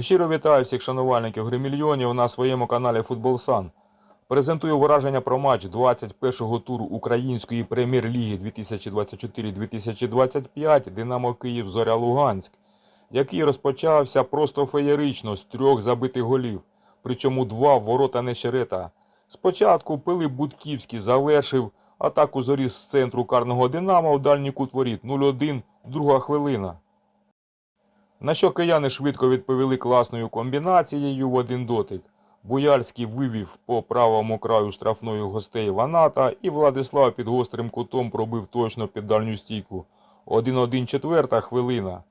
Щиро вітаю всіх шанувальників гримільйонів на своєму каналі Футбол Сан. Презентую враження про матч 21-го туру Української прем'єр-ліги 2024-2025 Динамо Київ Зоря Луганськ, який розпочався просто феєрично з трьох забитих голів, причому два ворота Нещерета. Спочатку Пилип Будківський завершив атаку зорі з центру карного Динамо в дальній кут воріт 0-1, друга хвилина. На що кияни швидко відповіли класною комбінацією в один дотик. Буяльський вивів по правому краю штрафної гостей Ваната і Владислав під гострим кутом пробив точно під дальню стійку. 1-1 четверта хвилина.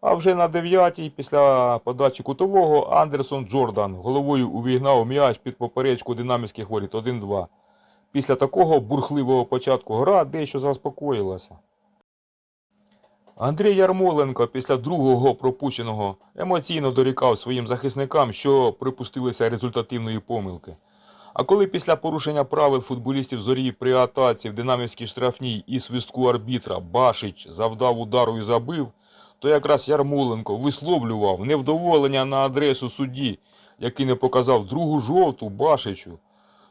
А вже на дев'ятій, після подачі кутового, Андерсон Джордан головою увігнав м'яч під поперечку динамівських воріт 1-2. Після такого бурхливого початку гра дещо заспокоїлася. Андрій Ярмоленко після другого пропущеного емоційно дорікав своїм захисникам, що припустилися результативної помилки. А коли після порушення правил футболістів зорі при атаці в динамівській штрафній і свистку арбітра Башич завдав удару і забив, то якраз Ярмоленко висловлював невдоволення на адресу судді, який не показав другу жовту Башичу.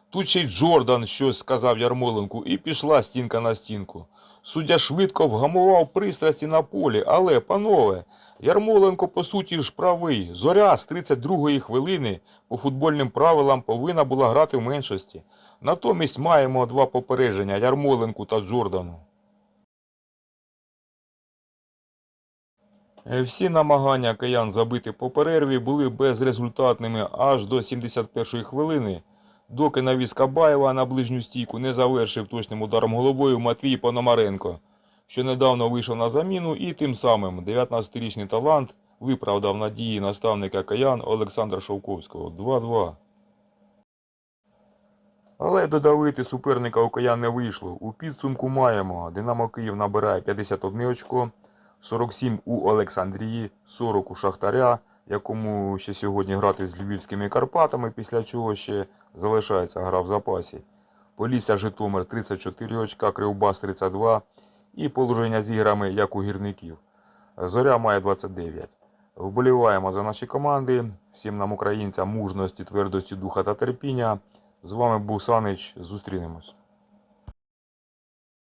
Тут ще й Джордан щось сказав Ярмоленку, і пішла стінка на стінку. Суддя швидко вгамував пристрасті на полі, але, панове, Ярмоленко по суті ж правий. Зоря з 32-ї хвилини по футбольним правилам повинна була грати в меншості. Натомість маємо два попередження Ярмоленку та Джордану. Е, Всі намагання киян забити по перерві були безрезультатними аж до 71-ї хвилини, доки навіс Кабаєва на ближню стійку не завершив точним ударом головою Матвій Пономаренко, що недавно вийшов на заміну і тим самим 19-річний талант виправдав надії наставника киян Олександра Шовковського 2-2. Але додавити суперника у киян не вийшло. У підсумку маємо Динамо Київ набирає 51 очко, 47 у Олександрії, 40 у Шахтаря, якому ще сьогодні грати з львівськими Карпатами, після чого ще залишається гра в запасі. Полісся Житомир 34 очка, Кривбас 32 і положення з іграми, як у гірників. Зоря має 29. Вболіваємо за наші команди. Всім нам, українцям, мужності, твердості духа та терпіння. З вами був Санич. Зустрінемось.